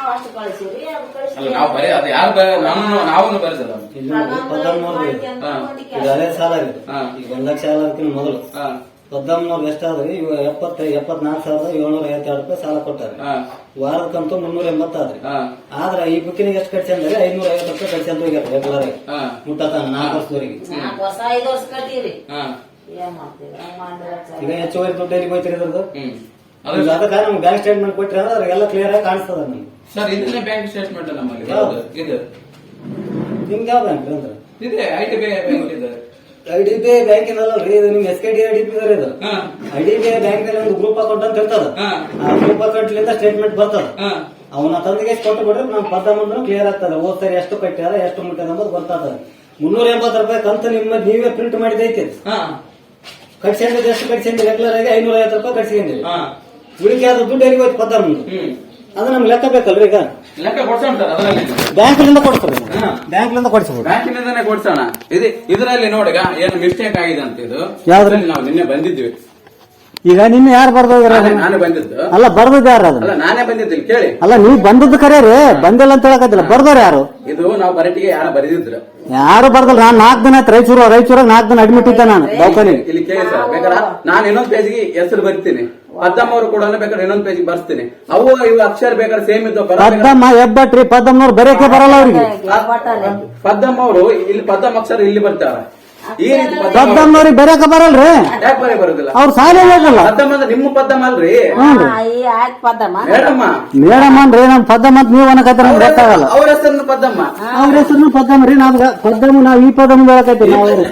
ಅಲ್ಲ ಕಳಿಸಿದ್ರಿ ನಾವು ಬರೀ ಅದು ಯಾರು ನಮ್ಮ ನಾವು ಬರೆದಿಲ್ಲ ಇಲ್ಲಿ ಪದ್ದಮ್ಮನವ್ರು ಇದು. ಹಳೆ ಸಾಲ ಇದೆ. ಹಾ. ಈಗ ಒಂದ್ ಲಕ್ಷ ಸಾಲಕ್ಕಿಂತ ಮೊದಲು ಎಷ್ಟಾದ್ರಿ ಇವಾಗ ಎಪ್ಪತ್ತ ಎಪ್ಪತ್ನಾಲ್ಕು ಸಾವಿರದ ಏಳ್ನೂರ ಐವತ್ತೆರಡು ರೂಪಾಯಿ ಸಾಲ ಕೊಟ್ಟಾರೆ. ಹಾ. ವಾರದ ಕಂತು ಮುನ್ನೂರ ಎಂಬತ್ತಾದ್ರೆ. ಆದ್ರೆ ಆದ್ರ ಈ ಬುಕ್ಕಿನಿಗೆ ಎಷ್ಟು ಖರ್ಚು ಅಂದ್ರೆ ಐನೂರ ಐವತ್ತು ರೂಪಾಯಿ ಖರ್ಚು ಅಂತ ಹೋಗ್ಯಾರ ರೆಗ್ಯುಲರ್ ಆಗಿ. ಮುಟ್ಟತಾನ ನಾಲ್ಕು ವರ್ಷದವರೆಗೆ. ಕಟ್ಟೀರಿ ಏನ್ ಮಾಡ್ತೀವಿ ಹಂಗ್ ಮಾಡಿದ್ರೆ. ಈಗ ಹೆಚ್ಚುವರಿ ದುಡ್ಡು ಎಲ್ಲಿಗೆ ಹೋಯ್ತಿರಿ ಹ್ಮ್. ಈಗ ಅದಕ್ಕೆ ನಮ್ಗೆ ಬ್ಯಾಂಕ್ ಸ್ಟೇಟ್ಮೆಂಟ್ ಕೊಟ್ರಿ ಅಂದ್ರೆ ಅದ್ರಾಗೆಲ್ಲ ಕ್ಲಿಯರ್ ಆಗಿ ಕಾಣಿಸ್ತದ ನಮ್ಗೆ. ಸರ್ ಇದನ್ನೇ ಬ್ಯಾಂಕ್ ಸ್ಟೇಟ್ಮೆಂಟ್ ನಮ್ಮಲ್ಲಿ? ಹೌದು, ಇದು? ನಿಮ್ಗೆ ಯಾವ ಬ್ಯಾಂಕ್ ಅಂದ್ರೆ? ಇದೆ ಐ ಟಿ ಬಿ ಬ್ಯಾಂಕ್ ಇದೆ. ಐ ಡಿ ಬಿ ಐ ಬ್ಯಾಂಕಿನಲ್ಲ ರೀ ಇದು ನಿಮ್ S K D I D B ಇದು. ಹಾ. ಐ ಡಿ ಬಿ ಐ ಬ್ಯಾಂಕ್ನಲ್ಲಿ ಒಂದು ಗ್ರೂಪ್ ಅಕೌಂಟ್ ಅಂತ ಇರ್ತದ. ಹಾ. ಆ ಗ್ರೂಪ್ ಅಕೌಂಟ್ ಲಿಂದ ಸ್ಟೇಟ್ಮೆಂಟ್ ಬರ್ತದ. ಹಾ. ಅವನ ತಂದಿಗೆ ಎಷ್ಟು ಕೊಟ್ಟು ಬಿಡ್ರೆ ನಮ್ಮ ಪದ್ದಮ್ಮಂದ್ರೆ ಕ್ಲಿಯರ್ ಆಗ್ತದೆ. ಹೋದ ಸರಿ ಎಷ್ಟು ಕಟ್ಟ್ಯಾರ ಎಷ್ಟು ಮುಟ್ಟ್ಯಾರ ಅನ್ನೋದು ಗೊತ್ತಾಗ್ತದೆ. ಮುನ್ನೂರ ಎಂಬತ್ತು ರೂಪಾಯಿ ಕಂತು ನಿಮ್ಮ ನೀವೇ ಪ್ರಿಂಟ್ ಮಾಡಿದೈತಿ. ಹಾ. ಕಟ್ಸ್ಕೊಂಡಿದ್ದು ಎಷ್ಟು ಕಟ್ಸ್ಕೊಂಡಿ ರೆಗ್ಯುಲರ್ ಆಗಿ ಐನೂರ ಐವತ್ತು ರೂಪಾಯಿ ಕಟ್ಸ್ಕೊಂಡಿಲ್ಲ ಉಳಿಕೆ ಅದು ದುಡ್ಡು ಎಲ್ಲಿ ಹೋಯ್ತು ಪದ್ದ ಹ್ಮ್. ಅದು ನಮ್ಗೆ ಲೆಕ್ಕ ಬೇಕಲ್ರಿ ಈಗ? ಲೆಕ್ಕ ಕೊಡ್ಸೋಣ ಸರ್ ಅದರಲ್ಲಿ. ಬ್ಯಾಂಕ್ ಲಿಂದ ಕೊಡ್ತಾರೆ ಹಾ. ಬ್ಯಾಂಕ್ ಲಿಂದ ಕೊಡಿಸಬಹುದು ಬ್ಯಾಂಕಿನಿಂದನೇ ಕೊಡ್ಸೋಣ. ಇದು ಇದರಲ್ಲಿ ನೋಡಿ ಏನು ಮಿಸ್ಟೇಕ್ ಆಗಿದೆ ಅಂತ ಇದು. ಯಾವ್ದ್ರಲ್ಲಿ? ನಾವು ನಿನ್ನೆ ಬಂದಿದ್ವಿ. ಈಗ ನಿನ್ನೆ ಯಾರು ಬರ್ದೋಗ್ಯಾರ ನಾನೇ ನಾನೇ ಬಂದಿದ್ದು. ಅಲ್ಲ ಬರ್ದದ್ ಯಾರು ಅದನ್ನ? ಅಲ್ಲ ನಾನೇ ಬಂದಿದ್ದೀನಿ ಕೇಳಿ. ಅಲ್ಲ ನೀವು ಬಂದದ್ದು ಕರೆ ರೀ ಬಂದಿಲ್ಲ ಅಂತ ಹೇಳಕತ್ತಿಲ್ಲ ಬರ್ದವ್ರು ಯಾರು? ಇದು ನಾವು ಬರಟಿಗೆ ಯಾರು ಬರೆದಿದ್ರು. ಯಾರು ಬರ್ದಲ್ಲ ನಾನು ನಾಲ್ಕು ದಿನ ಆಯ್ತು ರಾಯಚೂರು ರಾಯಚೂರಾಗ ನಾಲ್ಕು ದಿನ ಅಡ್ಮಿಟ್ ಇದ್ದೆ ನಾನು ದವಾಖಾನೆ ಇಲ್ಲಿ ಕೇಳಿ ಸರ್ ಬೇಕಾದ್ರೆ ನಾನು ಇನ್ನೊಂದು ಪೇಜ್ಗೆ ಹೆಸರು ಬರ್ತೀನಿ. ಪದ್ದಮ್ಮ ಅವರು ಕೂಡ ಬೇಕಾದ್ರೆ ಇನ್ನೊಂದು ಪೇಜ್ ಬರ್ತೀನಿ ಅವು ಇವು ಅಕ್ಷರ ಬೇಕಾದ್ರೆ ಸೇಮ್ ಇದ್ದು ಪದ್ದಮ್ಮ ಹೆಬ್ಬಟ್ರಿ ಪದ್ದಮ್ಮನವ್ರು ಬರೆಯಕ್ಕೆ ಬರಲ್ಲ ಅವ್ರಿಗೆ. ಪದ್ದಮ್ಮ ಅವರು ಇಲ್ಲಿ ಪದ್ದಮ್ಮ ಅಕ್ಷರ ಇಲ್ಲಿ ಬರ್ತಾರೆ. ಈ ಬರಕ ಬರಲ್ರಿ? ಯಾಕೆ ಬರೀ ಬರೋದಿಲ್ಲ? ಅವ್ರ ಸಾಲ ಬೇಕಲ್ಲ? ನಿಮ್ಮ ಪದ್ದಮ್ಮ ಅಲ್ರಿ? ಮೇಡಮ್ ಅನ್ರಿ ನಮ್ ಪದ್ದಮ್ಮ ಅಂತ ನೀವು ಅನ್ನಕತ್ತರ ನಮ್ಗೆ ಗೊತ್ತಾಗಲ್ಲ. ಅವ್ರ ಹೆಸರು ಪದ್ದಮ್ಮ. ಅವ್ರ ಹೆಸರು ಪದ್ದಮ್ಮ ರೀ ನಾವ್ ಪದ್ದಮ್ಮ ನಾವ್ ಈ ಪದ್ದಮ್ಮ ಹೇಳಕತ್ತೀವಿ ನಾವು.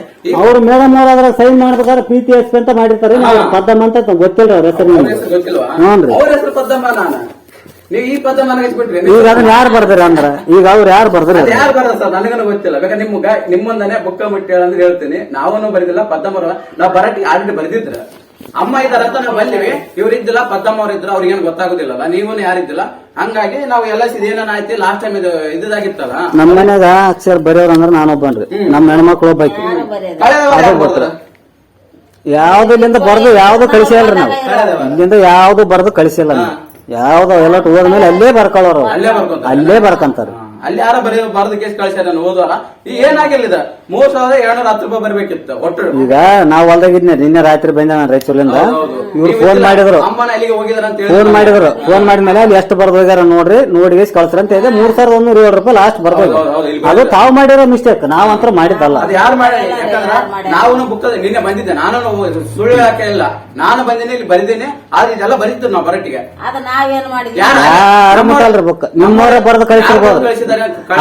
ಅವ್ರು ಮೇಡಮ್ ಅವ್ರ ಸೈನ್ ಮಾಡ್ಬೇಕಾದ್ರೆ ಪಿ ಟಿ ಎಸ್ ಅಂತ ಮಾಡಿರ್ತಾರೆ. ನಾವು ಪದ್ದಮ್ಮ ಅಂತ ಗೊತ್ತಿಲ್ಲ ಅವ್ರ ಹೆಸರು ಪದ್ಮ ನಮ್ಗೆ ನೀವು ಈ ಪದ್ದಮ್ಮ ನನಗೆ ಬಿಟ್ರಿ ಈಗ ಅದನ್ನ ಯಾರು ಬರ್ದಾರ ಅಂದ್ರ? ಈಗ ಅವ್ರು ಯಾರು ಬರ್ದಾರ ಯಾರು ಬರೋದು ಸರ್? ನನಗನು ಗೊತ್ತಿಲ್ಲ. ಬೇಕಾದ್ರೆ ನಿಮ್ಮ ನಿಮ್ಮಂದನೆ ನಿಮ್ಮೊಂದನೆ ಬುಕ್ಕ ಮುಟ್ಟಿ ಅಂದ್ರೆ ಹೇಳ್ತೀನಿ. ನಾವೂನು ಬರೆದಿಲ್ಲ ಪದ್ದಮ್ಮರ ನಾವು ಬರಟ್ಟಿ ಆಲ್ರೆಡಿ ಬರೆದಿದ್ರ. ಅಮ್ಮ ಇದಾರ ಅಂತ ನಾವು ಬಂದಿವಿ ಇವ್ರು ಇದ್ದಿಲ್ಲ ಪದ್ದಮ್ಮ ಇದ್ರ ಇದ್ರು ಅವ್ರಿಗೇನು ಗೊತ್ತಾಗುದಿಲ್ಲಲ್ಲ. ನೀವೂ ಯಾರಿದ್ದಿಲ್ಲ ಹಂಗಾಗಿ ನಾವು ಎಲ್ಲ ಏನೇನ್ ಆಯ್ತು ಲಾಸ್ಟ್ ಟೈಮ್ ಇದು ಇದಾಗಿತ್ತಲ್ಲ ನಮ್ಮ ಮನ್ಯಾಗ ಅಕ್ಷರ ಬರೆಯವ್ರ ಅಂದ್ರೆ ನಾನೊಬ್ಬನ್ರಿ ನಮ್ಮ ಹೆಣ್ಮಕ್ಳು ಬರ್ತಾರೆ? ಯಾವ್ದು ಇಲ್ಲಿಂದ ಬರ್ದು ಯಾವ್ದು ಕಳಿಸಿಲ್ಲ ನಾವು. ಇಲ್ಲಿಂದ ಯಾವ್ದು ಬರ್ದು ಕಳಿಸಿಲ್ಲ ನಾವು. ಯಾವ್ದು ಎಲ್ಲ ಹೋದ್ಮೇಲೆ ಅಲ್ಲೇ ಬರ್ಕೊಳ್ಳೋರು. ಅಲ್ಲೇ ಬರ್ಕೊಂತಾರೆ ಅಲ್ಲೇ ಯಾರ ಬರೀ ಬರ್ದ ಕೇಸ್ ಕಳಿಸ್ಯಾರ ನಾನು ಓದುವಲ್ಲ. ಈಗ ಏನಾಗಿಲ್ಲ ಇದು ಮೂರ್ ಸಾವಿರದ ಏಳ್ನೂರ ಹತ್ತು ರೂಪಾಯಿ ಬರ್ಬೇಕಿತ್ತು ಒಟ್ಟು. ಈಗ ನಾವ್ ಹೊಲ್ದಾಗಿದ್ನೆ ನಿನ್ನೆ ರಾತ್ರಿ ಬಂದೆ ನಾನು ರಾಯಚೂರಿಂದ. ಇವ್ರು ಫೋನ್ ಮಾಡಿದ್ರು. ಅಮ್ಮನ ಅಲ್ಲಿಗೆ ಹೋಗಿದಾರ ಅಂತ ಹೇಳಿ ಫೋನ್ ಮಾಡಿದ್ರು. ಫೋನ್ ಮಾಡಿದ್ಮೇಲೆ ಅಲ್ಲಿ ಎಷ್ಟು ಬರ್ದು ಹೋಗ್ಯಾರ ನೋಡ್ರಿ ನೋಡಿ ಕಳ್ಸ್ರ ಅಂತ ಇದೆ ಮೂರ್ ಸಾವಿರದ ಒಂದೂರ ಏಳು ರೂಪಾಯಿ ಲಾಸ್ಟ್ ಬರ್ದು ಹೌದು, ಹೌದು, ಇಲ್ಲಿ ಅದು ತಾವ್ ಮಾಡಿರೋ ಮಿಸ್ಟೇಕ್ ನಾವಂತ್ರ ಮಾಡಿದ್ದಲ್ಲ ಅದು ಯಾರು ಮಾಡಿ ಯಾಕಂದ್ರೆ ನಾವು ಬುಕ್ ನಿನ್ನೆ ಬಂದಿದ್ದೆ. ನಾನು ಸುಳ್ಳು ಹಾಕ ಇಲ್ಲ. ನಾನು ಬಂದಿನಿ ಇಲ್ಲಿ ಬರೀದಿನಿ. ಆದ್ರೆ ಇದೆಲ್ಲ ಬರೀತಿದ್ರು ನಾವು ಬರಟ್ಟಿಗೆ. ಅದ ನಾವೇನ್ ಮಾಡಿದ್ವಿ? ಯಾರು? ಬುಕ್ ನಿಮ್ಮವರೇ ಬರ್ದು ಕಳಿಸಿರ್ಬೋದು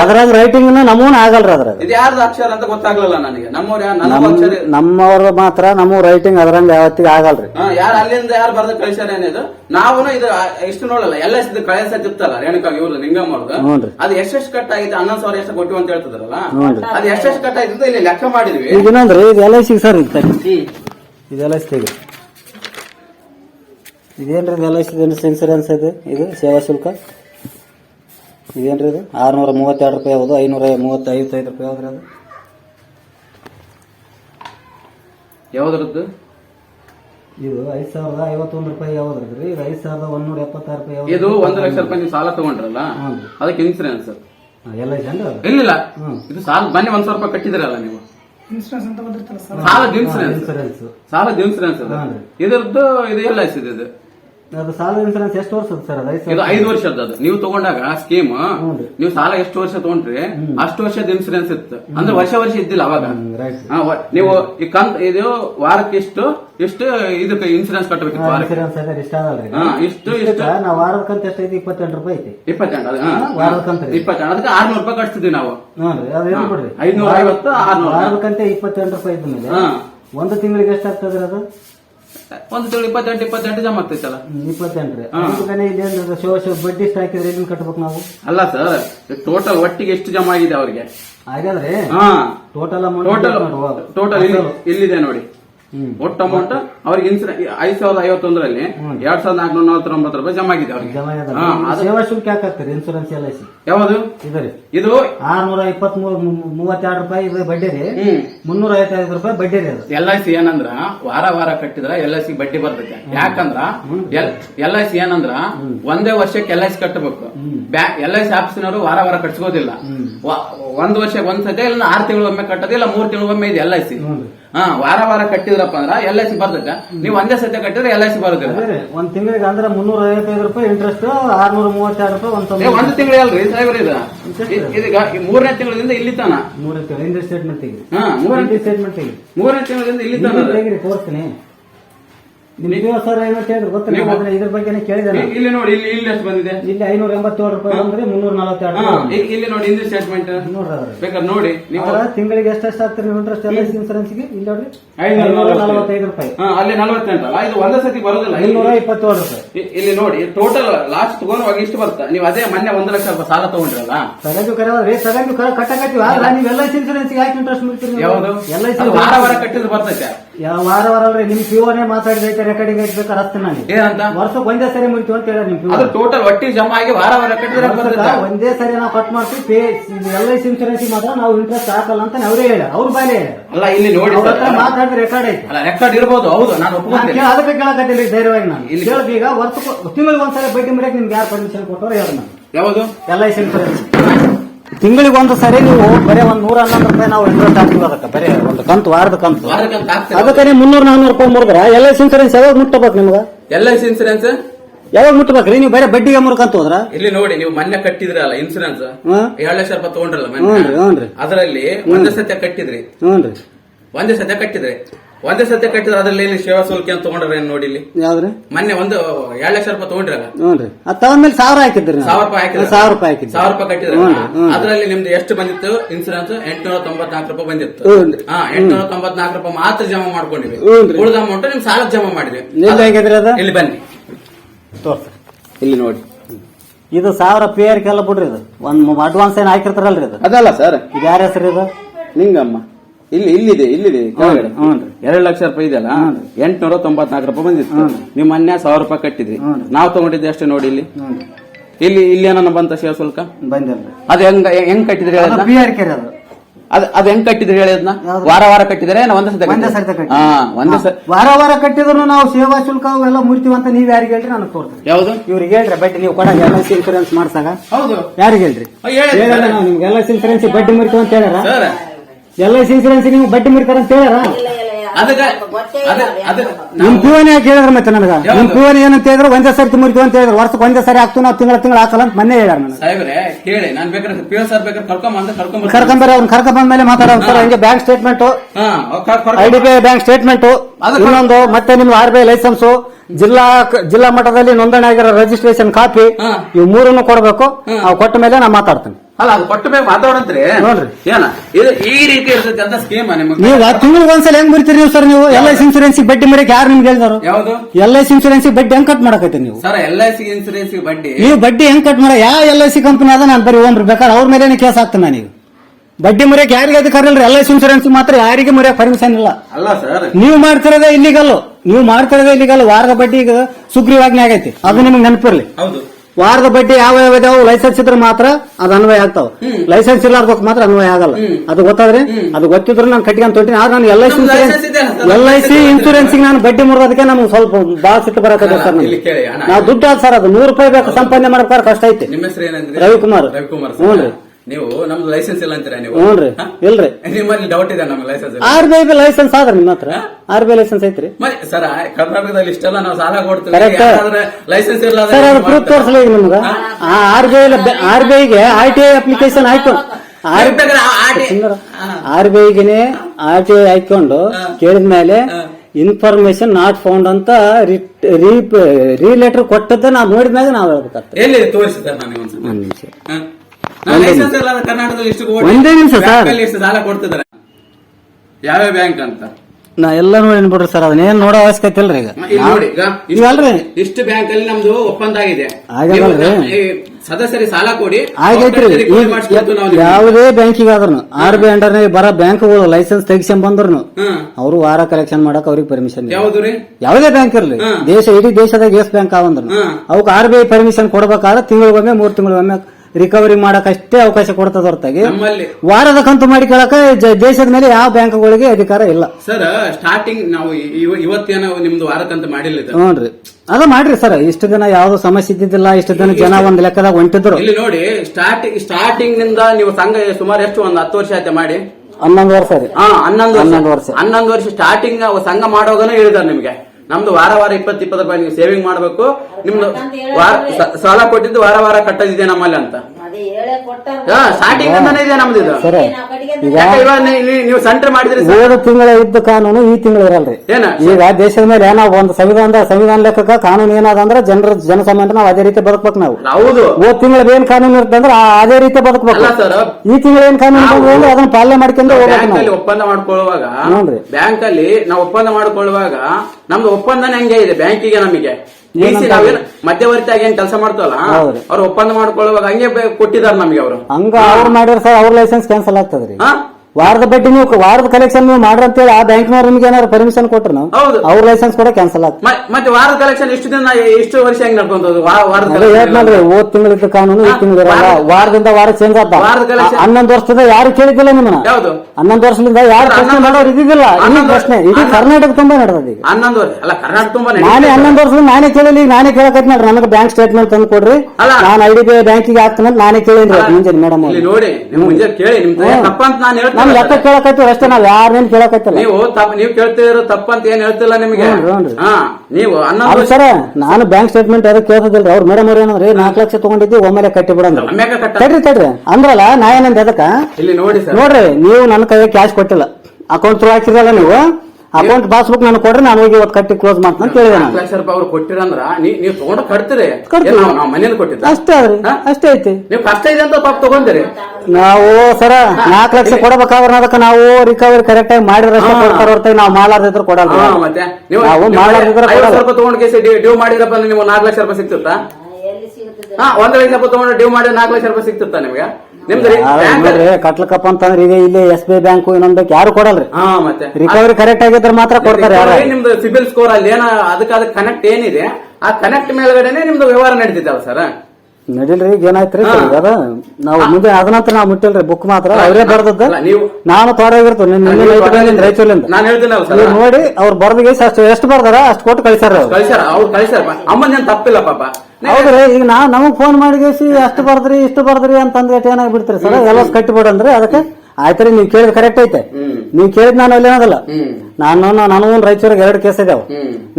ಅದ್ರಾಗ ರೈಟಿಂಗ್ ನಮೂನ್ ಆಗಲ್ರಿ ಅದ್ರಾಗ. ಇದು ಯಾರ್ದು ಅಕ್ಷರ ಅಂತ ಗೊತ್ತಾಗ್ಲಿಲ್ಲ ನನಗೆ? ನಮ್ಮವ್ರು ಯಾರು ನನ್ನ ನಮ್ ಅಕ್ಷರ ನಮ್ಮವ್ರ ಮಾತ್ರ ನಮ್ಮ ರೈಟಿಂಗ್ ಅದ್ರಂಗ ಯಾವತ್ತಿಗೆ ಆಗಲ್ರಿ. ಯಾರು ಅಲ್ಲಿಂದ ಯಾರು ಬರ್ದು ಕಳಿಸ್ಯಾರ ಏನಿದು ನಾವು ಇದು ಇಷ್ಟು ನೋಡಲ್ಲ. ಎಲ್ಲ ಇದು ಕಳಿಸತ್ತಿತ್ತಲ್ಲ ರೇಣುಕಾ ಇವ್ರು ನಿಂಗಮ್ಮ ಅವ್ರದ್ದು. ಅದು ಎಷ್ಟೆಷ್ಟು ಕಟ್ ಆಗಿದೆ ಹನ್ನೊಂದು ಸಾವಿರ ಎಷ್ಟು ಕೊಟ್ಟು ಅಂತ ಹೇಳ್ತಿದ್ರಲ್ಲ? ಹ್ಞೂನ್ರಿ. ಅದು ಎಷ್ಟೆಷ್ಟು ಕಟ್ ಆಯ್ತು ಇಲ್ಲಿ ಲೆಕ್ಕ ಮಾಡಿದ್ವಿ. ಈಗ ಇನ್ನೊಂದ್ರಿ ಇದು ಎಲ್ ಐ ಸಿ ಸರ್ ಇದು ಎಲ್ ಐ ಸಿ ಇದೇನ್ರಿ ಇದು ಎಲ್ ಐ ಸಿ ಇನ್ಸೂರೆನ್ಸ್ ಇದು ಇದು ಸೇವಾ ಶುಲ್ಕ? ಇದೇನ್ರಿ ಇದು? ಆರ್ನೂರ ಮೂವತ್ತೆರಡು ರೂಪಾಯಿ ಯಾವುದು ಐನೂರ ಮೂವತ್ತ ಐವತ್ತೈದು ರೂಪಾಯಿ ಯಾವ್ದ್ರಿ ಅದು. ಯಾವ್ದ್ರದ್ದು? ಇದು ಐದು ಸಾವಿರದ ಐವತ್ತೊಂದು ರೂಪಾಯಿ ಯಾವ್ದ್ರಿ ಇದು ಐದು ಸಾವಿರದ ಒಂದೂರ ಎಪ್ಪತ್ತಾರು ರೂಪಾಯಿ ಯಾವ್ದು ಇದು ಒಂದು ಲಕ್ಷ ರೂಪಾಯಿ ನೀವು ಸಾಲ ತಗೊಂಡ್ರಲ್ಲ? ಹ್ಞೂ ಅದಕ್ಕೆ ಇನ್ಸೂರೆನ್ಸ್ ಎಲ್ಲ ಇದೆ ಇಲ್ಲಿಲ್ಲ? ಇದು ಸಾಲ ಬನ್ನಿ ಒಂದ್ ಸಾವಿರ ರೂಪಾಯಿ ಕಟ್ಟಿದ್ರಲ್ಲ ನೀವು. ಇನ್ಸೂರೆನ್ಸ್ ಅಂತ ಬಂದಿರ್ತಲ್ಲ ಸಾಲದ ಇನ್ಸೂರೆನ್ಸ್ ಇನ್ಸೂರೆನ್ಸ್ ಸಾಲದ ಇನ್ಸೂರೆನ್ಸ್. ಇದರದ್ದು ಇದು ಎಲ್ಲ ಇದೆ ಇದು. ಅದು ಸಾಲ ಇನ್ಸೂರೆನ್ಸ್ ಎಷ್ಟು ವರ್ಷದ ಸರ್ ಅದು? ಐದು ಇದು ಐದು ವರ್ಷದ ಅದು. ನೀವು ತಗೊಂಡಾಗ ಸ್ಕೀಮ್ ಹ್ಞೂ ನೀವು ಸಾಲ ಎಷ್ಟು ವರ್ಷ ತಗೊಂಡ್ರಿ ಅಷ್ಟು ವರ್ಷದ ಇನ್ಸೂರೆನ್ಸ್ ಇತ್ತು. ಅಂದ್ರೆ ವರ್ಷ ವರ್ಷ ಇದ್ದಿಲ್ಲ ಅವಾಗ. ರೈಟ್ ಹಾ, ವ- ನೀವು ಈ ಕಂತ್ ಇದು ವಾರಕ್ಕೆ ಇಷ್ಟು ಇಷ್ಟು ಇದಕ್ಕೆ ಇನ್ಸೂರೆನ್ಸ್ ಕಟ್ಟಬೇಕು ವಾರಕ್ಕೆ? ಇನ್ಸೂರೆನ್ಸ್ ಇಷ್ಟ ಹಾ ಇಷ್ಟು ಇಷ್ಟು. ನಾವು ವಾರದ ಕಂತ ಎಷ್ಟೈತಿ ಇಪ್ಪತ್ತೆಂಟು ರೂಪಾಯಿ ಐತಿ. ಇಪ್ಪತ್ತೆಂಟು ಅದು, ಹಾ. ವಾರದ ಕಂತ ರೀ. ಇಪ್ಪತ್ತೆಂಟು. ಅದಕ್ಕೆ ಆರ್ನೂರು ರೂಪಾಯಿ ಕಟ್ತಿದ್ವಿ ನಾವು. ನೋಡ್ರಿ ಅದು ಏನು ಬಿಡ್ರಿ ಐದ್ನೂರ ಐವತ್ತು ಆರ್ನೂರ. ವಾರದ ಕಂತೆ ಇಪ್ಪತ್ತೆಂಟು ರೂಪಾಯಿ ಇದ್ದ ಮೇಲೆ ಹಾ. ಒಂದು ತಿಂಗಳಿಗೆ ಎಷ್ಟಾಗ್ತದ್ರಿ ಅದು? ಒಂದು ತಿಂಗಳು ಇಪ್ಪತ್ತೆಂಟು ಇಪ್ಪತ್ತೆಂಟು ಜಮಾ ಆಗ್ತೈತಲ್ಲ? ಹ್ಮ್, ಇಪ್ಪತ್ತೆಂಟು ರೀ ಅದಕ್ಕನೆ ಇದೇನು ಶೋ ಶೋ ಬಡ್ಡಿ ಇಷ್ಟ ಹಾಕಿದ್ರೆ ಇದನ್ನ ಕಟ್ಬೇಕು ನಾವು? ಅಲ್ಲ ಸರ್ ಟೋಟಲ್ ಒಟ್ಟಿಗೆ ಎಷ್ಟು ಜಮಾ ಆಗಿದೆ ಅವ್ರಿಗೆ? ಹಾಗಾದ್ರೆ ಹಾ. ಟೋಟಲ್ ಟೋಟಲ್ ಟೋಟಲ್ ಇಲ್ಲಿದೆ ನೋಡಿ. ಒಟ್ಟು ಅಮೌಂಟ್ ಅವ್ರಿಗೆ ಇನ್ಸೂರೆನ್ಸ್ ಐದ್ ಸಾವಿರದ ಐವತ್ತೊಂದರಲ್ಲಿ ಎರಡ್ ಸಾವಿರದ ನಾಲ್ಕುನೂರ ನಲವತ್ತೊಂಬತ್ತು ರೂಪಾಯಿ ಜಮಾ ಆಗಿದೆ ಅವ್ರಿಗೆ. ಜಮಾ ಆಗ್ಯದ. ಹಾ, ಅದು- ಸೇವಾ ಶುಲ್ಕ ಯಾಕೆ ಹಾಕ್ತಾರೆ ಇನ್ಸೂರೆನ್ಸ್ ಎಲ್ ಐ ಸಿ ಯಾವುದು ಇದರಿ ಇದು ಆರ್ನೂರ ಇಪ್ಪತ್ತ್ ಮೂರು ಮೂವತ್ತೆರಡು ರೂಪಾಯಿ ಇದು ಬಡ್ಡಿ ರೀ. ಹ್ಮ್. ಮುನ್ನೂರ ಐವತ್ತೈದು ರೂಪಾಯಿ ಬಡ್ಡಿ ರೀ ಅದು. ಎಲ್ ಐ ಸಿ ಏನಂದ್ರ ವಾರ ವಾರ ಕಟ್ಟಿದ್ರ ಎಲ್ ಐ ಸಿ ಬಡ್ಡಿ ಬರ್ತೈತೆ. ಯಾಕಂದ್ರ ಎಲ್ ಐ ಸಿ ಏನಂದ್ರ ಒಂದೇ ವರ್ಷಕ್ಕೆ ಎಲ್ ಐ ಸಿ ಕಟ್ಟಬೇಕು. ಎಲ್ ಐ ಸಿ ಆಫೀಸಿನವರು ವಾರ ವಾರ ಕಟ್ಸ್ಕೋದಿಲ್ಲ ವಾ- ಒಂದ್ ವರ್ಷಕ್ಕೆ ಒಂದ್ಸತಿ ಇಲ್ಲ ಆರು ತಿಂಗಳೊಮ್ಮೆ ಕಟ್ಟೋದು ಇಲ್ಲ ಮೂರ್ ತಿಂಗಳೊಮ್ಮೆ ಇದೆ ಎಲ್ ಐ ಸಿ. ಹಾ ವಾರ ವಾರ ಕಟ್ಟಿದ್ರಪ್ಪ ಅಂದ್ರ ಎಲ್ ಐ ಸಿ ಬರ್ತೈತೆ. ನೀವು ಒಂದೇ ಸತಿ ಕಟ್ಟಿದ್ರೆ ಎಲ್ ಐ ಸಿ ಬರುತ್ತೆ. ಒಂದ್ ತಿಂಗಳಿಗೆ ಅಂದ್ರೆ ಮುನ್ನೂರ ಐವತ್ತೈದು ರೂಪಾಯಿ ಇಂಟ್ರೆಸ್ಟ್ ಆರ್ನೂರ ಮೂವತ್ತೆರಡು ರೂಪಾಯಿ ಒಂದ್ ಒಂದು ತಿಂಗಳು ಅಲ್ರಿ ಸಾಹೇಬ್ರಿ ಇದು. ಇದೀಗ ಈ ಮೂರನೇ ತಿಂಗಳಿಂದ ಇಲ್ಲಿ ತಾನ? ಮೂರ ಇಂಟ್ರೆಸ್ಟ್ ಸ್ಟೇಟ್ಮೆಂಟ್ ತೆಗಿ ಹಾ ಮೂರನೇ ಸ್ಟೇಟ್ಮೆಂಟ್ ತೆಗಿ ಮೂರನೇ ತಿಂಗಳಿಂದ ಇಲ್ಲಿ ತಾನ ತೋರಿಸ್ತೀನಿ. ಸರ್ ಏನೋ ಕೇಳಿದ್ರು ಗೊತ್ತಿಲ್ಲ ನೀವು- ಆದ್ರೆ ಇದ್ರ ಬಗ್ಗೆ ಕೇಳಿದೆ ನಾನು. ಇಲ್ಲಿ ನೋಡಿ ಇಲ್ಲಿ ಇಲ್ಲಿ ಎಷ್ಟು ಬಂದಿದೆ? ಇಲ್ಲಿ ಐನೂರ ಎಂಬತ್ತೇಳು ರೂಪಾಯಿ ಬಂದ್ರೆ ಮುನ್ನೂರ ನಲವತ್ತೆರಡು ಹಾ, ರೂಪಾಯಿ ಇ- ಇಲ್ಲಿ ನೋಡಿ ಸ್ಟೇಟ್ಮೆಂಟ್ ನೋಡ್ರಿ. ಬೇಕಾದ್ರೆ ನೋಡಿ ನೀವು ಅವರ ತಿಂಗಳಿಗೆ ಎಷ್ಟು ಆಗ್ತಾರೆ ನೀವು ಇಂಟ್ರೆಸ್ಟ್ ಎಲ್ ಐ ಇನ್ಸೂರೆನ್ಸ್ಗೆ? ಇಲ್ಲಿ ನೋಡ್ರಿ ಐನೂರ ಐನೂರ ನಲವತ್ತೈದು. ನಲವತ್ತೈದು ರೂಪಾಯಿ. ಹಾ, ಅಲ್ಲಿ ನಲ್ವತ್ತೆಂಟಲ್ಲ ಇದು ಒಂದೇ ಸತಿ ಬರೋದಿಲ್ಲ. ಇಲ್ಲಿ ಐನೂರ ಇಪ್ಪತ್ತೇಳು ರೂಪಾಯಿ. ಇ- ಇಲ್ಲಿ ನೋಡಿ ಟೋಟಲ್ ಲಾಸ್ಟ್ ತಗೊಂಡವಾಗ ಇಷ್ಟು ಬರುತ್ತೆ. ನೀವು ಅದೇ ಮೊನ್ನೆ ಒಂದು ಲಕ್ಷ ರೂಪಾಯಿ ಸಾಲ ತಗೊಂಡ್ರಲ್ಲ? ತಗೊಂಡು ಕರ ಕಟ್ಟಕತ್ತೀವಿ ಆದ್ರೆ ನೀವು ಎಲ್ ಐ ಸಿ ಇನ್ಸೂರೆನ್ಸ್ ಯಾಕೆ ಇಂಟ್ರೆಸ್ಟ್ ಮಾಡ್ತೀರಿ ಯಾವುದು? ಎಲ್ ಐ ಸಿ ಅದು ವಾರ ವಾರ ಕಟ್ಟಿದ್ರೆ ಬರ್ತೈತೆ. ಯಾವ ವಾರ ವಾರ ಅಲ್ರಿ ನಿಮ್ ಪಿಒನೇ ಮಾತಾಡಿದೈತೆ ರೆಕಾರ್ಡಿಂಗ್ ಐತ್ಬೇಕಾರೆ ಹಸ್ತೀನಿ ನಾನು. ಏನಂತ ವರ್ಷಕ್ಕೆ ಒಂದೇ ಸರಿ ಮುಗಿತು ಅಂತ ಹೇಳಿ ನಿಮ್ ಅದು ಟೋಟಲ್ ಒಟ್ಟಿ ಜಮಾ ಆಗಿ ವಾರ ವಾರ ಕಟ್ಟಿದ್ರೆ ಒಂದೇ ಸರಿ ನಾವು ಕಟ್ ಮಾಡ್ತೀವಿ pay L I C insurance ಮಾತ್ರ ನಾವು ಇಂಟ್ರೆಸ್ಟ್ ಹಾಕಲ್ಲ ಅಂತ ಅವರೇ ಹೇಳ ಅವ್ರ ಬಾಲೆ ಹೇಳ. ಅಲ್ಲ ಇಲ್ಲಿ ನೋಡಿ. ಮಾತಾಡಿದ ರೆಕಾರ್ಡ್ ಐತೆ. ಅಲ್ಲ ರೆಕಾರ್ಡ್ ಇರ್ಬೋದು ಹೌದು ನಾನು ಕೇಳ- ಅದಕ್ಕೆ ಕೇಳಕತ್ತಿಲ್ಲ ಧೈರ್ಯವಾಗಿ ನಾನು. ಇಲ್ಲಿ- ಕೇಳ್ಬೇಕು ಈಗ ವರ್ಷಕ್ಕೆ ತಿಂಗಳಿಗೆ ಒಂದ್ಸರಿ ಬಡ್ಡಿ ಮರ್ಯಾಕ್ ನಿಮ್ಗೆ ಯಾರು ಪರ್ಮಿಷನ್ ಕೊಟ್ಟವ್ರು ಹೇಳಿ ನಾನು. ಯಾವುದು? ಎಲ್ ಐ ಸಿ ಇನ್ಸೂರೆನ್ಸ್ ತಿಂಗಳಿಗೆ ಒಂದು ಸರಿ ನೀವು ಬರೀ ಒಂದ್ ನೂರ ಹನ್ನೊಂದು ರೂಪಾಯಿ ನಾವು ಇಂಟ್ರೆಸ್ಟ್ ಹಾಕ್ತೀವಿ ಅದಕ್ಕೆ ಬರೀ ಒಂದು ಕಂತು ವಾರದ ಕಂತು. ಅದಕ್ಕೆ ನೀವು ಮುನ್ನೂರ ನಾನ್ನೂರು ರೂಪಾಯಿ ಮುರಿದ್ರ ಎಲ್ ಐ ಸಿ ಇನ್ಸೂರೆನ್ಸ್ ಯಾವಾಗ ಮುಟ್ಟಬೇಕು ನಿಮ್ಗೆ? ಎಲ್ ಐ ಸಿ ಇನ್ಸೂರೆನ್ಸ್ ಯಾವಾಗ ಮುಟ್ಟಬೇಕ್ರಿ ನೀವು ಬರೀ ಬಡ್ಡಿಗೆ ಕಂತು ಹೋದ್ರ? ಇಲ್ಲಿ ನೋಡಿ ನೀವು ಮೊನ್ನೆ ಕಟ್ಟಿದ್ರಲ್ಲ ಇನ್ಸೂರೆನ್ಸ್ ಏಳು ಲಕ್ಷ ರೂಪಾಯಿ ತಗೊಂಡ್ರಲ್ಲ ಮೊನ್ನೆ? ಅದರಲ್ಲಿ ಒಂದೇ ಸತ್ಯ ಕಟ್ಟಿದ್ರಿ. ಹ್ಞೂ ಒಂದೇ ಸತ್ಯ ಕಟ್ಟಿದ್ರೆ ಒಂದೇ ಸತ್ಯ ಕಟ್ಟಿದ್ರೆ ಅದ್ರಲ್ಲಿ ಏನು ಸೇವಾ ಶುಲ್ಕ ಅಂತ ತಗೊಂಡ್ರೆ ಏನ್ ನೋಡಿ ಇಲ್ಲಿ? ಯಾವ್ದ್ರಿ? ಮೊನ್ನೆ ಒಂದು ಎರಡ್ ಲಕ್ಷ ರೂಪಾಯಿ ತಗೊಂಡ್ರಲ್ಲ? ಹ್ಞೂ ರೀ. ಅದ್ ತಗೊಂಡ್ಮೇಲೆ ಸಾವಿರ ಹಾಕಿದ್ರಿ ನಾವು. ಸಾವಿರ ರೂಪಾಯಿ ಹಾಕಿದ್ರೆ? ಸಾವಿರ ರೂಪಾಯಿ ಹಾಕಿದ್ರಿ ಸಾವಿರ ರೂಪಾಯಿ ಕಟ್ಟಿದ್ರೆ? ಹ್ಞೂ ಹ್ಞೂ ಅದರಲ್ಲಿ ನಿಮ್ದು ಎಷ್ಟು ಬಂದಿತ್ತು? ಇನ್ಸೂರೆನ್ಸ್ ಎಂಟುನೂರ ತೊಂಬತ್ನಾಲ್ಕು ರೂಪಾಯಿ ಬಂದಿತ್ತು. ಹಾ ಎಂಟುನೂರ ತೊಂಬತ್ನಾಲ್ಕು ರೂಪಾಯಿ ಮಾತ್ರ ಜಮಾ ಮಾಡ್ಕೊಂಡಿವಿ ಉಳಿದ ಅಮೌಂಟ್ ನಿಮ್ ಸಾಲ ಜಮಾ ಮಾಡಿದ್ವಿ. ಎಲ್ಲಿ ಅದ ಇಲ್ಲಿ ಬನ್ನಿ. ತೋರ್ಸಿ ಇಲ್ಲಿ ನೋಡಿ. ಇದು ಸಾವಿರ ಪಿ ಆರ್ ಕೆಲ್ಲ ಬಿಡ್ರಿ ಇದು. ಒಂದ್ ಅಡ್ವಾನ್ಸ್ ಏನ್ ಹಾಕಿರ್ತಾರಲ್ರಿ ಇದು? ಅದಲ್ಲ ಸರ್ ಇದು ಯಾರ ಹೆಸರು ಇದು? ನಿಂಗಮ್ಮ. ಇಲ್ಲಿ ಇಲ್ಲಿದೆ ಇಲ್ಲಿದೆ ಕೆಳಗಡೆ. ಎರಡು ಲಕ್ಷ ರೂಪಾಯಿ ಇದೆಯಲ್ಲ ಎಂಟ್ನೂರ ತೊಂಬತ್ನಾಲ್ಕು ರೂಪಾಯಿ ಬಂದಿತ್ತು. ನೀವು ಮೊನ್ನೆ ಸಾವಿರ ರೂಪಾಯಿ ಕಟ್ಟಿದ್ರಿ. ನಾವು ತಗೊಂಡಿದ್ದೆ ಅಷ್ಟೇ ನೋಡಿ ಇಲ್ಲಿ. ಇಲ್ಲಿ ಇಲ್ಲಿ ಏನನ್ನ ಬಂತ ಸೇವಾ ಶುಲ್ಕ? ಬಂದಿಲ್ರಿ ಅದು ಹೆಂಗ ಹೆಂಗ್ ಕಟ್ಟಿದ್ರಿ ಅದು ಅದು. ಹೆಂಗ್ ಕಟ್ಟಿದ್ರಿ ಹೇಳಿದ್ನ? ವಾರ ವಾರ ಕಟ್ಟಿದ್ರೆ ಒಂದೇ ಸತಿ ಒಂದೇ ಹಾ ಒಂದೇ ಸತಿ ವಾರ ವಾರ ಕಟ್ಟಿದ್ರು ನಾವು ಸೇವಾ ಶುಲ್ಕ ಅವೆಲ್ಲ ಮುರಿತೀವಿ ಅಂತ ನೀವ್ ಯಾರಿಗೆ ಹೇಳ್ರಿ ನನಗೆ ತೋರ್ತೀನಿ. ಯಾವುದು? ಇವ್ರಿಗೆ ಹೇಳ್ರಿ ಬಟ್ ನೀವು ಕೊಡ ಎಲ್ ಐ ಸಿ ಇನ್ಸೂರೆನ್ಸ್ ಮಾಡ್ಸಾಗ. ಹೌದು. ಯಾರಿಗೆ ಹೇಳ್ರಿ? ನಾವು ನಿಮ್ಗೆ. ಎಲ್ ಐ ಸಿ ಇನ್ಸೂರೆನ್ಸ್ ಬಡ್ಡಿ ಮುರಿತೀವಿ ಅಂತ ಹೇಳ್ಯಾರ ಎಲ್ ಐ ಸಿ ಇನ್ಸೂರೆನ್ಸ್ ನೀವು ಬಡ್ಡಿ ಮುರಿತಾರ ಅಂತ ಹೇಳ್ಯಾರ? ಕೇಳಿದ್ರ ನಿಮ್ ಪಿವನ್ ಯಾಕೆ ಹೇಳಿದ್ರ ಮತ್ತೆ ನನಗ. ನಮ್ ಪಿವನ್ ಏನಂತ ಹೇಳಿದ್ರೆ ಒಂದೇ ಸರಿ ತುಂಬಿರ್ತೀವಿ ಅಂತ ಹೇಳಿದ್ರು. ವರ್ಷಕ್ಕೆ ಒಂದೇ ಸರಿ ಹಾಕ್ತು ನಾವು ತಿಂಗಳ ತಿಂಗಳ ಹಾಕಲ್ಲ ಅಂತ ಮೊನ್ನೆ ಹೇಳ್ಯಾರ ನನಗೆ. ಸಾಹೇಬ್ರೆ ಕೇಳಿ ನಾನ್ ಬೇಕಾದ್ರೆ ಪಿ ಸರ್ ಬೇಕಾದ್ರೆ ಕರ್ಕೊಂಡ್ ಕರ್ಕೊಂಬರಿ ಅವ್ನ ಕರ್ಕೊಂಡ್ ಬಂದ ಮೇಲೆ ಮಾತಾಡೋದು ಸರ್ ಹಂಗೆ ಬ್ಯಾಂಕ್ ಸ್ಟೇಟ್ಮೆಂಟ್ ಹಾ I D B I bank statement ಇನ್ನೊಂದು ಮತ್ತೆ ನಿಮ್ಗೆ ಆರ್ ಬಿ ಐ ಲೈಸೆನ್ಸ್ ಜಿಲ್ಲಾ ಜಿಲ್ಲಾ ಮಟ್ಟದಲ್ಲಿ ನೋಂದಣಿ ಆಗಿರೋ ರಿಜಿಸ್ಟ್ರೇಷನ್ ಕಾಪಿ ಹಾ. ಇವು ಮೂರನ್ನು ಕೊಡಬೇಕು. ನಾವು ಕೊಟ್ಟ ಮೇಲೆ ನಾ ಮಾತಾಡ್ತೀನಿ. ಅಲ್ಲ ಅದು ಕೊಟ್ಟ ಮೇಲೆ ಮಾತಾಡಂತ್ರಿ ನೋಡ್ರಿ. ಏನ? ಇದು ಈ ರೀತಿ ಇರ್ತೈತಿ ಅಂತ ಸ್ಕೀಮ್ ನಿಮಗೆ ನೀವು ತಿಂಗಳಿಗೆ ಒಂದ್ಸಲ ಹೆಂಗ್ ಬರ್ತೀರಿ ನೀವು ಸರ್ ನೀವು? ಎಲ್ ಐ ಸಿ ಇನ್ಸೂರೆನ್ಸ್ ಬಡ್ಡಿ ಮರಿಯಕ್ಕೆ ಯಾರು ನಿಮ್ಗೆ ಹೇಳಿದಾರು? ಯಾವುದು? ಎಲ್ ಐ ಇನ್ಸೂರೆನ್ಸ್ ಬಡ್ಡಿ ಹೆಂಗ್ ಕಟ್ ಮಾಡಕತ್ತೀರಿ ನೀವು? Sir L I C insurance ಬಡ್ಡಿ. ನೀವು ಬಡ್ಡಿ ಹೆಂಗ್ ಕಟ್ ಮಾಡ ಯಾವ ಎಲ್ ಐ ಸಿ ಕಂಪನಿ ಅದ ನಾನು ಬರೀ ಓನ್ರಿ. ಬೇಕಾದ್ರೆ ಅವ್ರ ಮೇಲೆ ಕೇಸ್ ಹಾಕ್ತೀನಿ ನಾನೀಗ. ಬಡ್ಡಿ ಮುರಿಯಕ್ ಯಾರಿಗೆ ಅಧಿಕಾರ ಇಲ್ಲ ಎಲ್ ಐ ಇನ್ಸೂರೆನ್ಸ್ ಮಾತ್ರ ಯಾರಿಗೆ ಮುರಿಯಕ್ಕೆ ಪರ್ಮಿಷನ್ ಇಲ್ಲ. ಅಲ್ಲ ಸರ್ ನೀವು ಮಾಡ್ತಿರೋದೇ ಇಲ್ಲಿಗಲ್ ನೀವು ಮಾಡ್ತಿರೋದೇ ಇಲ್ಲಿಗಲ್ ವಾರದ ಬಡ್ಡಿ ಈಗ ಸುಗ್ರೀವಾಜ್ಞೆ ಆಗೈತಿ. ಅದು ನಿಮ್ಗೆ ನೆನಪಿರ್ಲಿ ಹೌದು. ವಾರದ ಬಡ್ಡಿ ಯಾವ ಯಾವ ಇದಾವ ಲೈಸೆನ್ಸ್ ಇದ್ರೆ ಮಾತ್ರ ಅದು ಅನ್ವಯ ಆಗ್ತಾವ. ಲೈಸೆನ್ಸ್ ಇಲ್ಲಾರ್ದಕ್ ಮಾತ್ರ ಅನ್ವಯ ಆಗಲ್ಲ. ಅದು ಗೊತ್ತಾದ್ರೆ? ಅದು ಗೊತ್ತಿದ್ರು ನಾನು ಕಟ್ಟಿಗೆ ತೊಟ್ಟಿನಿ ಆದ್ರೆ ನಾನು L I C? L I C insurance ನಾನು ಬಡ್ಡಿ ಮುರಿದೋದಕ್ಕೆ ನಮ್ಗೆ ಸ್ವಲ್ಪ ಬಾಳ ಸಿಟ್ಟು ಬರಕತ್ತೆ ಸರ್ ನಾವು ದುಡ್ಡು ಆದ್ ಸರ್ ಅದು. ನೂರು ರೂಪಾಯಿ ಬೇಕು ಸಂಪಾದನೆ ಮಾಡ್ಬೇಕಾದ್ರೆ ಕಷ್ಟ ಐತಿ. ರವಿಕುಮಾರ್. ರವಿಕುಮಾರ್ ಹ್ಞೂ ಸರ್ ನೀವು ನಮ್ದು ಲೈಸೆನ್ಸ್ ಇಲ್ಲ ಅಂತೀರಾ ನೀವು? ಹ್ಞೂನ್ರಿ? ಇಲ್ರಿ. ನಿಮ್ಮಲ್ಲಿ ಡೌಟ್ ಇದೆ ನಮ್ಗೆ license R B I license ಆದ್ರೆ ನಿಮ್ಮ ಹತ್ರ? ಆರ್ ಬಿ ಐ ಲೈಸೆನ್ಸ್ ಐತ್ರಿ? ಮತ್ತೆ ಸರ್ ಕರ್ನಾಟಕದಲ್ಲಿ ಇಷ್ಟೆಲ್ಲ ನಾವು ಸಾಲ ಕೊಡ್ತೀವಿ. Correct. ಲೈಸೆನ್ಸ್ ಇಲ್ಲ ಸರ್ ಅದು ಪ್ರೂಫ್ ತೋರಿಸಲಿ ಈಗ ನಿಮ್ಗೆ? R B I R B ಐಗೆ R T I application ಆಯ್ತು ಆರ್ ಆರ್ ಬಿ ಐಗೆನೆ ಆರ್ ಟಿ ಐ ಹಾಕೊಂಡು ಕೇಳಿದ್ಮೇಲೆ ಇನ್ಫಾರ್ಮೇಶನ್ ನಾಟ್ ಫೌಂಡ್ ಅಂತ ರೀ ಲೆಟರ್ ಕೊಟ್ಟದ್ದ ನಾವು ನೋಡಿದ್ಮೇಲೆ ನಾವು ಹೇಳ್ಬೇಕಾಗ್ತದೆ. ಎಲ್ಲಿ ತೋರಿಸಿದ ನನಗೆ ಒಂದ್ಸಲ? ಒಂದ್ ನಿಮಿಷ. ಹಾ? ಕರ್ನಾಟಕದಲ್ಲಿ ಓಡಿ- ಒಂದೇ ನಿಮಿಷ ಸರ್. ಬ್ಯಾಂಕ್ ಎಷ್ಟು ಸಾಲ ಕೊಡ್ತಿದ್ದಾರೆ. ಯಾವ್ಯಾವ ಬ್ಯಾಂಕ್ ಅಂತ? ನಾ ಎಲ್ಲ ನೋಡಿ ಬಿಡ್ರಿ ಸರ್ ಅದನ್ನೇನ್ ನೋಡೋ ಅವಶ್ಯಕತೆ ಇಲ್ರಿ ಈಗ. ನೋಡಿ ಈಗ ಅಲ್ರಿ. ಇಷ್ಟು ಬ್ಯಾಂಕ್ ಅಲ್ಲಿ ನಮ್ದು ಒಪ್ಪಂದ ಆಗಿದೆ. ಆಗಲ್ಲಲ್ರಿ? ಸದಸ್ಯರಿಗೆ ಸಾಲ ಕೊಡಿ ಆಗೈತ್ರಿ. ಯಾವುದೇ ಬ್ಯಾಂಕಿಗೆ ಆದ್ರೂ ಆರ್ ಬಿ ಅಂಡರ್ ಬರೋ ಬ್ಯಾಂಕ್ಗಳು ಲೈಸೆನ್ಸ್ ತೆಗಿಸ್ಕೊಂಡ್ ಬಂದ್ರು ಅವರು ವಾರ ಕಲೆಕ್ಷನ್ ಮಾಡಕ್ ಅವ್ರಿಗೆ ಪರ್ಮಿಷನ್ ಯಾವ್ದು ಬ್ಯಾಂಕ್ ಇರಲಿ. ದೇಶ ಇಡೀ ದೇಶದಾಗ ಎಸ್ ಬ್ಯಾಂಕ್ ಅವಂದ್ರು ಅವಕ್ ಆರ್ ಬಿ ಐ ಪರ್ಮಿಷನ್ ಕೊಡ್ಬೇಕಾದ್ರೆ ತಿಂಗಳಿಗೊಮ್ಮೆ ಮೂರ್ ತಿಂಗಳಿಗೊಮ್ಮೆ ರಿಕವರಿ ಮಾಡಕ್ ಅಷ್ಟೇ ಅವಕಾಶ ಕೊಡ್ತದ ಹೊರತಾಗಿ. ನಮ್ಮಲ್ಲಿ. ವಾರದ ಕಂತು ಮಾಡಿ ಕೇಳಕ ದೇಶದ ಮೇಲೆ ಯಾವ ಬ್ಯಾಂಕ್ಗಳಿಗೆ ಅಧಿಕಾರ ಇಲ್ಲ. ಸರ್ ಸ್ಟಾರ್ಟಿಂಗ್ ನಾವು ಇವ- ಇವತ್ತೇನೋ ನಿಮ್ದು ವಾರಕ್ಕಂತ ಮಾಡಿಲ್ಲ ಇದು. ಹ್ಞೂನ್ರಿ ಅದ ಮಾಡ್ರಿ ಸರ್ ಇಷ್ಟು ದಿನ ಯಾವ್ದು ಸಮಸ್ಯೆ ಇದ್ದಿದ್ದಿಲ್ಲ ಇಷ್ಟು ದಿನ ಜನ ಒಂದ್ ಲೆಕ್ಕದಾಗ ಹೊಂಟಿದ್ರು. ಇಲ್ಲಿ ನೋಡಿ ಸ್ಟಾರ್ಟಿಂಗ್ ಸ್ಟಾರ್ಟಿಂಗ್ನಿಂದ ನೀವು ಸಂಘ ಸುಮಾರು ಎಷ್ಟು ಒಂದು ಹತ್ತು ವರ್ಷ ಆಯ್ತಾ ಮಾಡಿ? ಹನ್ನೊಂದು ವರ್ಷ ರೀ ಹಾ ಹನ್ನೊಂದು ಹನ್ನೊಂದು ವರ್ಷ. ವರ್ಷ. ಹನ್ನೊಂದು ವರ್ಷ ಸ್ಟಾರ್ಟಿಂಗ್ ಸಂಘ ಮಾಡೋಗನ ಹೇಳಿದಾರೆ ನಿಮ್ಗೆ. ನಮ್ದು ವಾರ ವಾರ ಇಪ್ಪತ್ತು ಇಪ್ಪತ್ತು ರೂಪಾಯಿ ನೀವು ಸೇವಿಂಗ್ ಮಾಡಬೇಕು. ನಿಮ್ದು ವಾರ- ಸಾಲ ಕೊಟ್ಟಿದ್ದು ವಾರ ವಾರ ಕಟ್ಟೋದಿದೆ ನಮ್ಮಲ್ಲಿ ಅಂತ. ಸ್ಟಾರ್ಟಿಂಗ್ ಅಂತಾನೆ ಇದೆ ನಮ್ದು ಇದು. ಸರ್ ನಾವ್ ಕಡೆಗೆ ಈಗ ಯಾಕೆ ಇವಾಗ ನೀ- ನೀ- ನೀವು ಸೆಂಟರ್ ಮಾಡಿದ್ರಿ ಸರ್? ಹೋದ ತಿಂಗಳ ಇದ್ದ ಕಾನೂನು ಈ ತಿಂಗಳು ಇರಲ್ರಿ. ಏನ? ಈಗ ದೇಶದ ಮೇಲೆ ನಾವು ಒಂದು ಸಂವಿಧಾನದ ಸಂವಿಧಾನ ಲೆಕ್ಕಕ್ಕ ಕಾನೂನು ಏನಾದ್ರೆ ಜನರ ಜನಸಾಮಾನ್ಯರು ನಾವು ಅದೇ ರೀತಿ ಬದುಕ್ಬೇಕು ನಾವು. ಹೌದು. ಹೋದ್ ತಿಂಗಳ ಏನ್ ಕಾನೂನು ಇರ್ತಂದ್ರೆ ಆ- ಅದೇ ರೀತಿ ಬದುಕ್ಬೇಕು. ಅಲ್ಲ ಸರ್ ಈ ತಿಂಗಳ ಏನ್ ಕಾನೂನು ಅಂದ್ರೆ ಅದನ್ನ ಪಾಲನೆ ಮಾಡ್ಕೊಂಡು ಹೋಗ್ಬೇಕು ಬ್ಯಾಂಕ್ ಅಲ್ಲಿ ನಾವು. ಒಪ್ಪಂದ ಮಾಡ್ಕೊಳ್ಳುವಾಗ. ಬ್ಯಾಂಕ್ ಅಲ್ಲಿ ನಾವು ಒಪ್ಪಂದ ಮಾಡ್ಕೊಳ್ಳುವಾಗ ನಮ್ದು ಒಪ್ಪಂದನೇ ಹೆಂಗೆ ಇದೆ ಬ್ಯಾಂಕಿಗೆ ನಮಗೆ. ಏನಂತ DC ನಾವೇನು ಮಧ್ಯವರ್ತಿ ಆಗಿ ಏನ್ ಕೆಲಸ ಮಾಡ್ತವಲ್ಲ? ಹೌದು. ಅವ್ರು ಒಪ್ಪಂದ ಮಾಡ್ಕೊಳ್ಳುವಾಗ ಹಂಗೆ ಕೊಟ್ಟಿದಾರ ಕೊಟ್ಟಿದ್ದಾರೆ ನಮಗೆ ಅವರು. ಹಂಗ ಅವ್ರು ಮಾಡಿದ್ರೆ ಸರ್ ಅವ್ರ ಲೈಸೆನ್ಸ್ ಕ್ಯಾನ್ಸಲ್ ಆಗ್ತದ್ರಿ. ವಾರದ ಬಡ್ಡಿ ನೀವು ವಾರದ ಕಲೆಕ್ಷನ್ ನೀವು ಮಾಡ್ರಿ ಅಂತೇಳಿ ಆ ಬ್ಯಾಂಕ್ನವ್ರು ನಿಮ್ಗೆ ಏನಾದ್ರು ಪರ್ಮಿಷನ್ ಕೊಟ್ರು ನಾವು? ಹೌದು. ಅವ್ರ ಲೈಸೆನ್ಸ್ ಕೂಡ ಕ್ಯಾನ್ಸಲ್ ಆಗ್ತದೆ ಮತ್ತೆ ವಾರದ ಕಲೆಕ್ಷನ್ ಇಷ್ಟು ದಿನ ಇಷ್ಟು ವರ್ಷ ಹೆಂಗ್ ನಡ್ಕೊಂತದ್ದು? ಹೇಳ್ನಲ್ರಿ ಹೋದ್ ತಿಂಗಳಿದ್ದ ಕಾನೂನು ಈ ತಿಂಗಳು ಇರಲ್ಲ ವಾರದ- ವಾರದಿಂದ ವಾರ ಚೇಂಜ್ ಆಗ್ತಾವ ವಾರದ ಹನ್ನೊಂದು ವರ್ಷದಿಂದ ಯಾರು ಕೇಳಿದ್ದಿಲ್ಲ ನಿಮ್ಮನ್ನ? ಹೌದು ಹನ್ನೊಂದು ವರ್ಷದಿಂದ ಯಾರು ಪ್ರಶ್ನೆ ಮಾಡೋರು ಇದ್ದಿದ್ದಿಲ್ಲ. ಈ ಪ್ರಶ್ನೆ ಇಡೀ ಕರ್ನಾಟಕ ತುಂಬಾ ನಡೆದದ ಈಗ. ಹನ್ನೊಂದು ವರ್ಷ ಅಲ್ಲ ಕರ್ನಾಟಕ ತುಂಬಾ ನಾನೇ. ಹನ್ನೊಂದು ವರ್ಷದಿಂದ ನಾನೇ ಕೇಳಿಲ್ಲ ಈಗ ನಾನೇ ಕೇಳಕತ್ ನೋಡ್ರಿ ನನಗೆ ಬ್ಯಾಂಕ್ ಸ್ಟೇಟ್ಮೆಂಟ್ ತಂದು ಕೊಡ್ರಿ. ಅಲ್ಲ. ನಾನು ಐ ಡಿ ಬಿ ಬ್ಯಾಂಕಿಗೆ ಹಾಕ್ತೀನಿ ಅಂತ ನಾನೇ ಕೇಳಿನ್ರಿ ಅಲ್ಲ, ಮುಂಜಾನೆ ಮೇಡಮ್ ನೋಡಿ ನಿಮ್ ಮುಂಜಾನೆ ಕೇಳಿ ನಿಮ್. ತಪ್ಪ ಅಂತ ನಾನು ನಮ್ ಲೆಕ್ಕ ಹೇಳ್ತೀನಿ ಕೇಳಕತ್ತೀವಿ ಅಷ್ಟೇ ನಾವ್ ಯಾರನ್ನೇನ್ ಕೇಳಕತ್ತಿಲ್ಲ ನೀವು ತಪ್ಪ ನೀವು ಕೇಳ್ತಿರೋ ತಪ್ಪಂತ ಏನ್ ಹೇಳ್ತಿಲ್ಲ ನಿಮಗೆ. ಹಾ ನೀವು ಸರ ನಾನು ಬ್ಯಾಂಕ್ ಸ್ಟೇಟ್ಮೆಂಟ್ ಯಾರು ಕೇಳ್ತದಿಲ್ರಿ ಅವ್ರು ಮೇಡಮ್ ಅವ್ರು ಏನಂದ್ರೆ ನಾಲ್ಕು ಲಕ್ಷ ತಗೊಂಡಿದ್ದಿ ಒಮ್ಮೆಲೆ ಕಟ್ಟಿ ಬಿಡಂದ್ರ ಕಟ್ಟ ತಡ್ರಿ ತಡ್ರಿ. ಅಂದ್ರಲ್ಲ ನಾ ಏನಂದ ಅದಕ್ಕ? ಇಲ್ಲಿ ನೋಡಿ ಸರ್. ನೋಡ್ರಿ ನೀವು ನನ್ನ ಕೈಗೆ ಕ್ಯಾಶ್ ಕೊಟ್ಟಿಲ್ಲ. ಅಕೌಂಟ್ ತ್ರೂ ಹಾಕಿರಲ್ಲ ನೀವು? ಅಕೌಂಟ್ ಪಾಸ್ಬುಕ್ ನಾನು ಕೊಡ್ರಿ ನಾನು ಹೋಗಿ ಇವತ್ತು ಕಟ್ಟಿ ಕ್ಲೋಸ್ ಮಾಡ್ತೀನಿ ಅಂತ ಕೇಳಿದೆ ನಾಲ್ಕು ನಾನು. ಲಕ್ಷ ರೂಪಾಯಿ ಅವ್ರು ಕೊಟ್ಟಿರಂದ್ರ ನೀ- ನೀವು ತಗೊಂಡು ಕಟ್ತೀರಿ. ಕಟ್ತೀವಿ. ಏನ್ ನಾವು ನಾವು ಮನೇಲಿ ಕೊಟ್ಟಿದ್ದ? ಅಷ್ಟೇ ಅದ್ರಿ ಹಾ? ಅಷ್ಟೇ ಐತಿ. ನೀವು ಕಷ್ಟ ಇದೆ ಅಂತ ಪಾಪ ತಗೊಂಡಿರಿ ನಾವು ಸರ ನಾಲ್ಕು ಲಕ್ಷ ಕೊಡಬೇಕಾದ್ರೆ ಅದಕ್ಕೆ ನಾವು ರಿಕವರಿ ಕರೆಕ್ಟ್ ಆಗಿ ಮಾಡಿರೋ ಹಾ. ಕೊಡ್ತಾರ ಹೊರತಾಗಿ ನಾವು ಮಾಡಾರ್ದಿದ್ರೆ ಕೊಡಲ್ಲ. ಹಾ, ಮತ್ತೆ? ನೀವು ನಾವು ಐವತ್ತು ಕೊಡಲ್ಲ. ರೂಪಾಯಿ ತಗೊಂಡ್ ಕೇಸಿ ಡ್ಯೂ ಮಾಡಿದ್ರಪ್ಪ ಅಂದ್ರೆ ನೀವು ನಾಲ್ಕು ಲಕ್ಷ ರೂಪಾಯಿ ಸಿಕ್ತಿತ್ತಾ ಎಲ್ಲಿ ಸಿಗುತ್ತದೆ? ಹಾ ಒಂದ್ ಲಕ್ಷ ರೂಪಾಯಿ ತಗೊಂಡು ಡ್ಯೂ ಮಾಡಿ ನಾಲ್ಕು ಲಕ್ಷ ರೂಪಾಯಿ ಸಿಕ್ತಿತ್ತಾ ನಿಮ್ಗೆ? ನೋಡ್ರಿ ಕಟ್ಲಕಪ್ಪ ಅಂತಂದ್ರೆ ಈಗ ಇಲ್ಲಿ ಎಸ್ ಬಿ ಐ ಬ್ಯಾಂಕ್ ಇನ್ನೊಂದ್ ಯಾರು ಕೊಡಲ್ರಿ? ಹಾ ಮತ್ತೆ. ರಿಕವರಿ ಕರೆಕ್ಟ್ ಆಗಿದ್ರೆ ಮಾತ್ರ ಕೊಡ್ತಾರೆ ಯಾರು? recovery ನಿಮ್ದು ಸಿಬಿಲ್ ಸ್ಕೋರ್ ಅಲ್ಲಿ ಏನ ಅದಕ್ಕೆ ಅದಕ್ಕೆ ಕನೆಕ್ಟ್ ಏನಿದೆ ಆ ಕನೆಕ್ಟ್ ಮೇಲ್ಗಡೆನೆ ನಿಮ್ದು ವ್ಯವಹಾರ ನಡೀತಿದ್ದಲ್ಲ ಸರ್. ನಡಿಲ್ರಿ ಈಗ ಏನಾಯ್ತ್ರಿ. ಅದ ನಾವು ಮುಂದೆ ಅದನ್ನಂತ ನಾವು ಮುಟ್ಟಿಲ್ರಿ ಬುಕ್ ಮಾತ್ರ. ಅವರೇ ಬರ್ದದ್ದ. ನೀವು ನಾನು ತೋರಾಗಿರ್ತು ನಿನ್ನೆ ರಾಯಚೂರಿಂದ ನಾನು ಹೇಳ್ತೀನಲ್ಲ ಸರ್ ನೋಡಿ ಅವ್ರು ಬರ್ದಿಗೆ ಅಷ್ಟು ಎಷ್ಟು ಬರ್ದಾರ? ಅಷ್ಟು ಕೊಟ್ಟು ಕಳಿಸ್ಯಾರ ಅವ್ರು. ಕಳಿಸ್ಯಾರ ಅವ್ರು ಕಳಿಸ್ಯಾರ. ಅಮ್ಮನ ತಪ್ಪಿಲ್ಲ ಪಾಪ. ಹೌದ್ರಿ ಈಗ ನಾ ನಮಗ್ ಫೋನ್ ಮಾಡಿ ಗೇಸಿ ಅಷ್ಟು ಬರ್ದ್ರಿ ಇಷ್ಟು ಬರ್ದ್ರಿ ಅಂತಂದ್ ಏನಾಗಿ ಬಿಡ್ತೀರಿ ಸರ್? ಎಲ್ಲ ಕಟ್ಟಿಬಿಡಂದ್ರಿ ಅದಕ್ಕೆ ಆಯ್ತ್ರಿ ನೀವ್ ಕೇಳಿದ್ ಕರೆಕ್ಟ್ ಐತೆ. ನೀವ್ ಕೇಳಿದ್ ನಾನು ಅಲ್ಲಿ ಏನದಲ್ಲ ನಾನು ನಾನು ರಾಯಚೂರಿಗೆ ಎರಡು ಕೇಸ್ ಇದಾವ.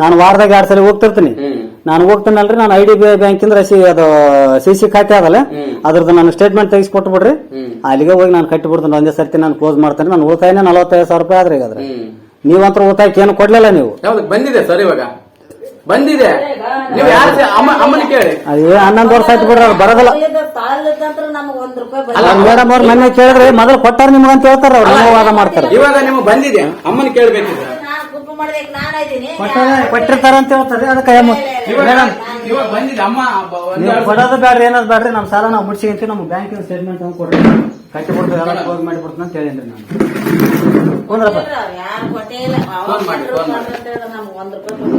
ನಾನು ವಾರದಾಗ ಎರಡ್ ಸಲ ಹೋಗ್ತಿರ್ತೀನಿ. ನಾನು ಹೋಗ್ತೀನಲ್ರಿ ನಾನು ಐ ಡಿ ಬಿ ಐ ಬ್ಯಾಂಕಿಂದ ಸಿ ಅದು ಸಿ ಸಿ ಖಾತೆ ಅದಲ್ಲ. ಅದ್ರದ್ದು ನಾನು ಸ್ಟೇಟ್ಮೆಂಟ್ ತೆಗಿಸಿ ಕೊಟ್ಟು ಬಿಡ್ರಿ. ಅಲ್ಲಿಗೆ ಹೋಗಿ ನಾನು ಕಟ್ಟಿ ಬಿಡ್ತೀನಿ ಒಂದೇ ಸರ್ತಿ ನಾನು ಕ್ಲೋಸ್ ಮಾಡ್ತೇನೆ. ನಾನು ಉಳಿತಾಯನೇ ನಲವತ್ತೈದು ಸಾವಿರ ರೂಪಾಯಿ ಆದ್ರೆ ಈಗ ಅದ್ರ ನೀವಂತ್ರ ಉಳಿತಾಯಕ್ಕೆ ಏನು ಕೊಡ್ಲಿಲ್ಲ ನೀವು? ಬಂದಿದೆ ಸರ್ ಇವಾಗ. ಬಂದಿದೆ. ನೀವು ಯಾರು ಅಮ್ಮನ ಕೇಳಿ. ಅದೇ ಹನ್ನೊಂದು ವರ್ಷ ಆಯ್ತು ಬಿಡ್ರಿ ಅವ್ರು ಬರೋದಿಲ್ಲ. ಅಲ್ಲ. ಮೇಡಮ್ ಅವ್ರು ಮೊನ್ನೆ ಕೇಳಿದ್ರೆ ಮೊದಲು ಕೊಟ್ಟಾರ ನಿಮ್ಗೆ ಅಂತ ಹೇಳ್ತಾರ ಅವ್ರು ನಿಮ್ಮ ವಾದ ಮಾಡ್ತಾರೆ. ಇವಾಗ ನಿಮ್ಗೆ ಬಂದಿದೆ. ಅಮ್ಮನ ಕೇಳ್ಬೇಕಿದೆ. ಕೊಟ್ಟಿರ್ತಾರ ಅಂತ ಹೇಳ್ತಾರೆ. ಅದಕ್ಕೆ ಇವಾಗ ಇವಾಗ ಬಂದಿದೆ. ಅಮ್ಮ ನೀವು ಕೊಡೋದು ಬೇಡ್ರಿ ಏನಾದ್ರು ಬೇಡ್ರಿ ನಮ್ಮ ಸಾಲ ನಾವು ಮುಡ್ಸಿಂತ ನಮ್ಮ ಬ್ಯಾಂಕಿನ ಸ್ಟೇಟ್ಮೆಂಟ್ ಅಂತ ಕೊಡ್ರಿ. ಕಟ್ಟಿ ಬಿಡ್ತೀವಿ ಎಲ್ಲ ಕ್ಲೋಸ್ ಮಾಡಿ ಬಿಡ್ತೀನಿ ಅಂತ ಹೇಳಿದ್ರಿ ನಾನು. ಕುಂದ್ರಪ್ಪ ಯಾರು ಕೊಟ್ಟೇ ಇಲ್ಲ ಫೋನ್ ಮಾಡಿ, ಫೋನ್ ಮಾಡಿ.